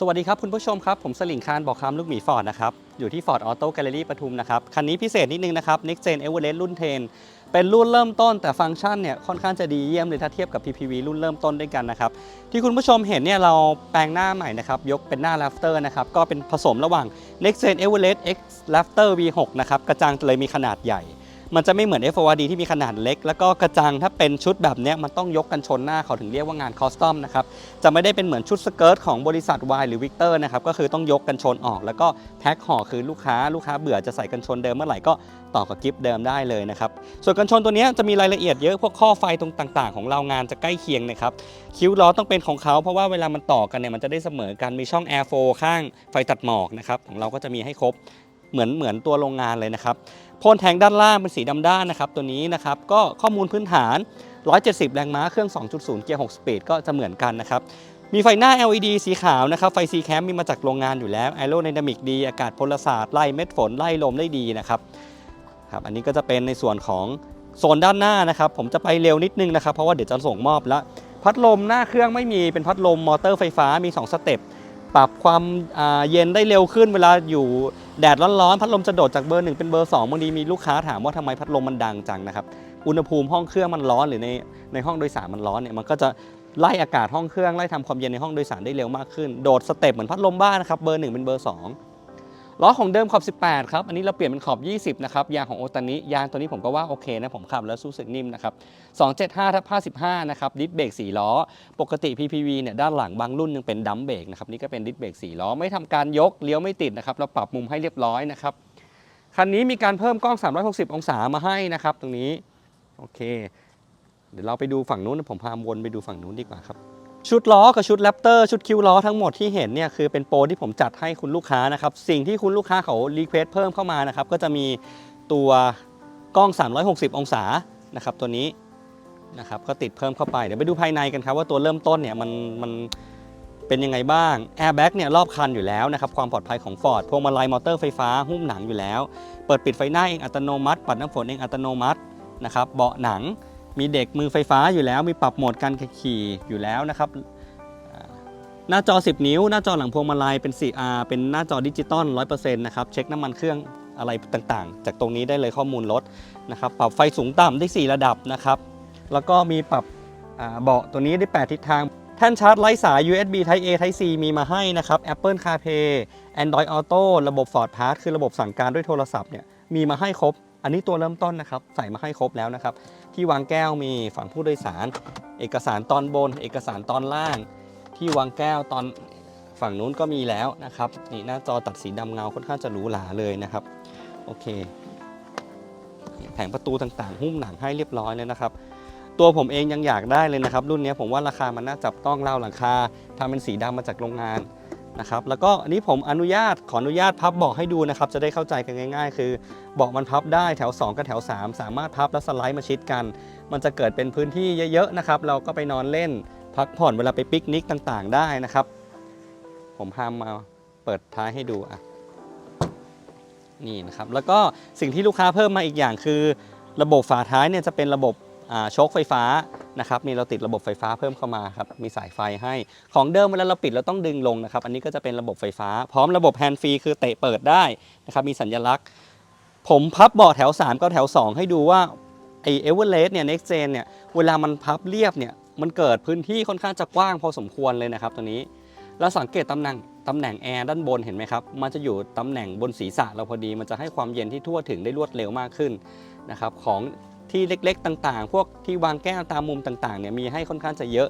สวัสดีครับคุณผู้ชมครับ ผมสลิงคารบอกคำลูกหมีฟอร์ดนะครับ อยู่ที่ Ford Auto Gallery ปทุมนะครับ คันนี้พิเศษนิดนึงนะครับ Next Gen Everest รุ่น 10 เป็นรุ่นเริ่มต้นแต่ฟังก์ชันเนี่ยค่อนข้างจะดีเยี่ยมเลยถ้าเทียบกับ PPV รุ่นเริ่มต้นด้วยกันนะครับ ที่คุณผู้ชมเห็นเนี่ยเราแปลงหน้าใหม่นะครับ ยกเป็นหน้า Rafter นะครับ ก็เป็นผสมระหว่าง Next Gen Everest X Rafter V6 นะครับกระจังเลยมีขนาดใหญ่ มันจะไม่เหมือน FORD ที่มีขนาดเล็ก แล้วก็กระจังถ้าเป็นชุดแบบนี้มันต้องยกกันชนหน้าเขาถึงเรียกว่างานคอสตอมนะครับจะไม่ได้เป็นเหมือนชุดสเกิร์ตของบริษัท Y หรือ Victor นะครับก็คือต้องยกกันชนออก แล้วก็แพ็คห่อคือลูกค้าลูกค้าเบื่อจะใส่กันชนเดิมเมื่อไหร่ก็ต่อกับกิฟต์เดิมได้เลยนะครับส่วนกันชนตัวนี้จะมีรายละเอียดเยอะพวกข้อไฟตรงต่าง ๆ ของเรางานจะใกล้เคียงนะครับคิ้วล้อต้องเป็นของเขาเพราะว่าเวลามันต่อกันเนี่ยมันจะได้เสมอกันมีช่อง Air 4ข้างไฟตัดหมอกนะครับของเราก็จะมีให้ครบเหมือนเหมือนตัวโรงงานเลยนะครับ พนแทงด้านล่างเป็นสีดำด้านนะครับตัวนี้นะครับก็ข้อมูลพื้นฐาน 170 แรงม้าเครื่อง 2.0 เกียร์ 6 สปีดก็จะเหมือนกันนะครับมีไฟหน้า LED สีขาวนะครับ ไฟ C แคมมีมาจากโรงงานอยู่แล้วแอโร d y นามิกดี อากาศพลศาสตร์ไล่เม็ดฝนไล่ลมได้ดีนะครับครับ อันนี้ก็จะเป็นในส่วนของโซนด้านหน้านะครับ ผมจะไปเร็วนิดนึงนะครับ เพราะว่าเดี๋ยวจะส่งมอบแล้วพัดลมหน้าเครื่องไม่มีเป็นพัดลมมอเตอร์ไฟฟ้ามี 2 สเต็ป ปรับความเย็นได้เร็วขึ้นเวลาอยู่แดดร้อนๆ พัดลมจะโดดจากเบอร์หนึ่งเป็นเบอร์สองบางทีมีลูกค้าถามว่าทำไมพัดลมมันดังจังนะครับ อุณหภูมิห้องเครื่องมันร้อนหรือในในห้องโดยสารมันร้อนเนี่ยมันก็จะไล่อากาศห้องเครื่องไล่ทำความเย็นในห้องโดยสารได้เร็วมากขึ้น โดดสเต็ปเหมือนพัดลมบ้านนะครับเบอร์หนึ่งเป็นเบอร์สอง ล้อของเดิมขอบ 18 ครับ อันนี้เราเปลี่ยนเป็นขอบ 20 นะครับ ยางของโอตานิ ยางตัวนี้ผมก็ว่าโอเคนะ ผมขับแล้วรู้สึกนิ่มนะครับ 275ทับ55 นะครับ ดิสเบรก4ล้อ ปกติ PPV เนี่ยด้านหลังบางรุ่นยังเป็นดัมเบรกนะครับ นี่ก็เป็นดิสเบรก4ล้อ ไม่ทำการยก เลี้ยวไม่ติดนะครับ เราปรับมุมให้เรียบร้อยนะครับ คันนี้มีการเพิ่มกล้อง 360 องศามาให้นะครับ ตรงนี้ โอเค เดี๋ยวเราไปดูฝั่งนู้น ผมพาวนไปดูฝั่งนู้นดีกว่าครับ ชุดล้อกับชุดแรปเตอร์ชุดคิวล้อทั้งหมดที่เห็นเนี่ยคือเป็นโปรที่ผมจัดให้คุณลูกค้านะครับ สิ่งที่คุณลูกค้าเขารีเควสเพิ่มเข้ามานะครับ ก็จะมีตัวกล้อง 360 องศานะครับตัวนี้นะครับก็ติดเพิ่มเข้าไป เดี๋ยวไปดูภายในกันครับว่าตัวเริ่มต้นเนี่ยมันมันเป็นยังไงบ้างแอร์แบ็กเนี่ยรอบคันอยู่แล้วนะครับความปลอดภัยของ Ford พวงมาลัยมอเตอร์ไฟฟ้าหุ้มหนังอยู่แล้ว เปิดปิดไฟหน้าเองอัตโนมัติ ปัดน้ำฝนเองอัตโนมัตินะครับเบาะหนัง มีเด็กมือไฟฟ้าอยู่แล้ว มีปรับโหมดการขี่อยู่แล้วนะครับ หน้าจอ 10 นิ้ว หน้าจอหลังพวงมาลัยเป็น 4R เป็นหน้าจอดิจิตอล100%นะครับเช็คน้ำมันเครื่องอะไรต่างๆ จากตรงนี้ได้เลยข้อมูลรถนะครับปรับไฟสูงต่ำได้ 4 ระดับนะครับ แล้วก็มีปรับเบาะตัวนี้ได้ 8 ทิศทาง แท่นชาร์จไร้สาย USB Type A Type C มีมาให้นะครับ Apple CarPlay Android Auto ระบบ Ford Pass คือระบบสั่งการด้วยโทรศัพท์เนี่ยมีมาให้ครบ อันนี้ตัวเริ่มต้นนะครับ ใส่มาให้ครบแล้วนะครับ ที่วางแก้วมีฝั่งผู้โดยสาร เอกสารตอนบน เอกสารตอนล่าง ที่วางแก้วตอนฝั่งนู้นก็มีแล้วนะครับ นี่หน้าจอตัดสีดำเงาค่อนข้างจะหรูหราเลยนะครับ โอเค แผงประตูต่างๆ หุ้มหนังให้เรียบร้อยเลยนะครับ ตัวผมเองยังอยากได้เลยนะครับ รุ่นนี้ผมว่าราคามันน่าจับต้องเล่าหลังคาทำเป็นสีดำมาจากโรงงาน นะครับแล้วก็อันนี้ผมอนุญาตขออนุญาตพับเบาะให้ดูนะครับจะได้เข้าใจกันง่าย ๆ คือเบาะมันพับได้แถว 2 กับแถว 3 สามารถพับและสไลด์มาชิดกัน มันจะเกิดเป็นพื้นที่เยอะๆนะครับเราก็ไปนอนเล่น พักผ่อนเวลาไปปิกนิกต่างๆ ได้นะครับ ผมพามาเปิดท้ายให้ดูอะนี่นะครับแล้วก็สิ่งที่ลูกค้าเพิ่มมาอีกอย่างคือ ระบบฝาท้ายเนี่ยจะเป็นระบบ โชคไฟฟ้านะครับมีเราติดระบบไฟฟ้าเพิ่มเข้ามาครับมีสายไฟให้ ของเดิมเวลาเราปิดเราต้องดึงลงนะครับ อันนี้ก็จะเป็นระบบไฟฟ้า พร้อมระบบแฮนด์ฟรีคือเตะเปิดได้นะครับมีสัญลักษณ์ ผมพับเบาะแถว 3กับแถว 2 ให้ดูว่าไอเอเวอเรสต์เนี่ย next gen เนี่ยเวลามันพับเรียบเนี่ยมันเกิดพื้นที่ค่อนข้างจะกว้างพอสมควรเลยนะครับตัวนี้แล้วสังเกตตำแหน่งตำแหน่งแอร์ด้านบนเห็นไหมครับ มันจะอยู่ตำแหน่งบนศีรษะเราพอดี มันจะให้ความเย็นที่ทั่วถึงได้รวดเร็วมากขึ้นนะครับของ ที่เล็กๆต่างๆ พวกที่วางแก้วตามมุมต่างๆเนี่ยมีให้ค่อนข้างจะเยอะ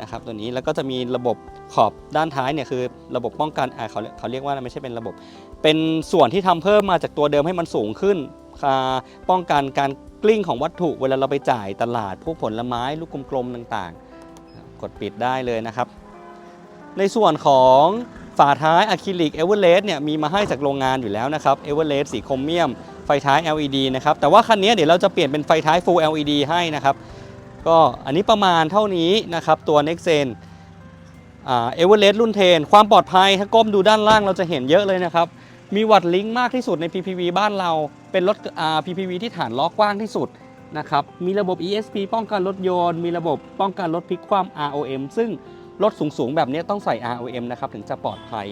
นะครับตัวนี้แล้วก็จะมีระบบขอบด้านท้ายเนี่ยคือระบบป้องกันอ่าเขาเขาเรียกว่าไม่ใช่เป็นระบบ เป็นส่วนที่ทำเพิ่มมาจากตัวเดิมให้มันสูงขึ้นป้องกันการกลิ้งของวัตถุเวลาเราไปจ่ายตลาดพวกผลไม้ลูกกลมๆต่างๆ กดปิดได้เลยนะครับ ในส่วนของฝาท้ายอะคริลิกเอเวอเรสต์เนี่ยมีมาให้จากโรงงานอยู่แล้วนะครับเอเวอเรสต์สีโครเมียม ไฟท้าย LED นะครับ แต่ว่าคันนี้เดี๋ยวเราจะเปลี่ยนเป็นไฟท้าย Full LED ให้นะครับ ก็อันนี้ประมาณเท่านี้นะครับ ตัว Next Gen อ่าเอเวอเรสต์รุ่นเทน ความปลอดภัยถ้าก้มดูด้านล่างเราจะเห็นเยอะเลยนะครับ มีวัดลิงก์มากที่สุดใน PPV บ้านเรา เป็นรถ PPV ที่ฐานล้อกว้างที่สุดนะครับ มีระบบ ESP ป้องกันรถยนต์ มีระบบป้องกันรถพลิกคว่ำ ROM ซึ่งรถสูงๆ แบบนี้ต้องใส่ ROM นะครับถึงจะปลอดภัย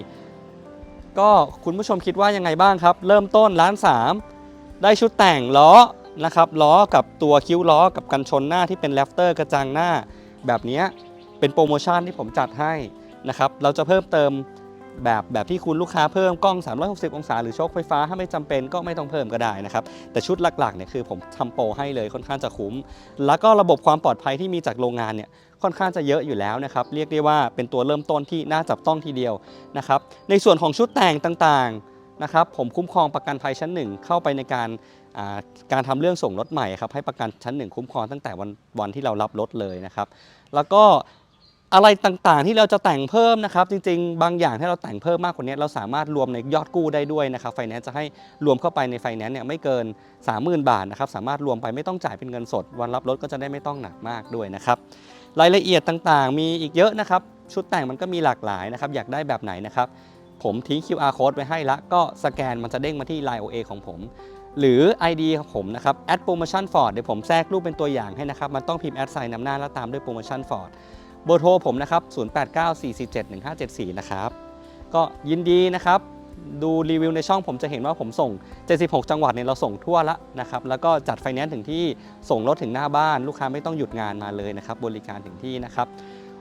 ก็คุณผู้ชมคิดว่ายังไงบ้างครับ เริ่มต้นล้านสาม ได้ชุดแต่งล้อนะครับล้อกับตัวคิ้วล้อกับกันชนหน้าที่เป็นแรฟเตอร์กระจังหน้า แบบนี้เป็นโปรโมชั่นที่ผมจัดให้นะครับเราจะเพิ่มเติมแบบแบบที่คุณลูกค้าเพิ่มกล้อง 360 องศา หรือโชคไฟฟ้า ถ้าไม่จำเป็นก็ไม่ต้องเพิ่มก็ได้นะครับ แต่ชุดหลักๆเนี่ยคือผมทำโปรให้เลยค่อนข้างจะคุ้ม แล้วก็ระบบความปลอดภัยที่มีจากโรงงานเนี่ยค่อนข้างจะเยอะอยู่แล้วนะครับ เรียกได้ว่าเป็นตัวเริ่มต้นที่น่าจับต้องทีเดียวนะครับ ในส่วนของชุดแต่งต่างๆ นะครับผมคุ้มครองประกันภัยชั้นหนึ่งเข้าไปในการการทำเรื่องส่งรถใหม่ครับให้ประกันชั้นหนึ่งคุ้มครองตั้งแต่วันวันที่เรารับรถเลยนะครับ แล้วก็อะไรต่างๆที่เราจะแต่งเพิ่มนะครับ จริงๆ บางอย่างที่เราแต่งเพิ่มมากกว่านี้เราสามารถรวมในยอดกู้ได้ด้วยนะครับไฟแนนซ์จะให้รวมเข้าไปในไฟแนนซ์เนี่ยไม่เกิน 30,000 บาทนะครับสามารถรวมไปไม่ต้องจ่ายเป็นเงินสด วันรับรถก็จะได้ไม่ต้องหนักมากด้วยนะครับรายละเอียดต่างๆ มีอีกเยอะนะครับชุดแต่งมันก็มีหลากหลายนะครับอยากได้แบบไหนนะครับ ผมทิ้ง QR code ไว้ให้ละก็สแกนมันจะเด้งมาที่ Line OA ของผม หรือ ID ของผมนะครับ add promotion Ford เดี๋ยวผมแทรกรูปเป็นตัวอย่างให้นะครับ มันต้องพิมพ์ add sign นำหน้าแล้วตามด้วย promotion Ford เบอร์โทรผมนะครับ0894471574 นะครับ ก็ยินดีนะครับดูรีวิวในช่องผมจะเห็นว่าผมส่ง 76 จังหวัดเนี่ยเราส่งทั่วละนะครับ แล้วก็จัดไฟแนนซ์ถึงที่ส่งรถถึงหน้าบ้าน ลูกค้าไม่ต้องหยุดงานมาเลยนะครับ บริการถึงที่นะครับ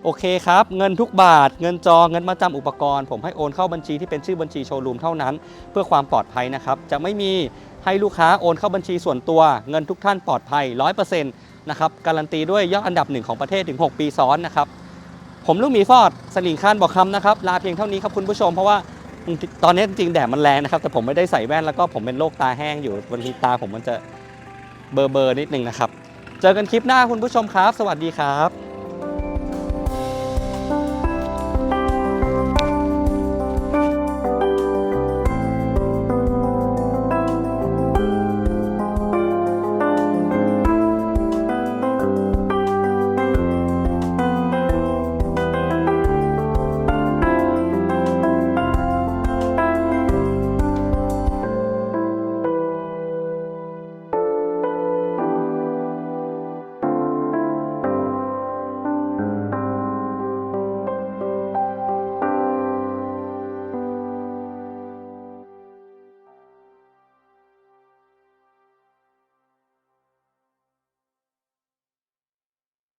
โอเคครับ เงินทุกบาท เงินจอง เงินมาจำอุปกรณ์ ผมให้โอนเข้าบัญชีที่เป็นชื่อบัญชีโชว์รูมเท่านั้น เพื่อความปลอดภัยนะครับ จะไม่มีให้ลูกค้าโอนเข้าบัญชีส่วนตัว เงินทุกท่านปลอดภัย 100%นะครับการันตีด้วยยอดอันดับหนึ่งของประเทศถึง 6 ปีซ้อนนะครับ ผมลูกหมีฟอดสลิงคานบอกคำนะครับ ลาเพียงเท่านี้ครับคุณผู้ชม เพราะว่าตอนนี้จริงๆแดดมันแรงนะครับ แต่ผมไม่ได้ใส่แว่นแล้วก็ผมเป็นโรคตาแห้งอยู่บางทีตาผมมันจะเบลอๆนิดนึงนะครับ เจอกันคลิปหน้าคุณผู้ชมครับ สวัสดีครับ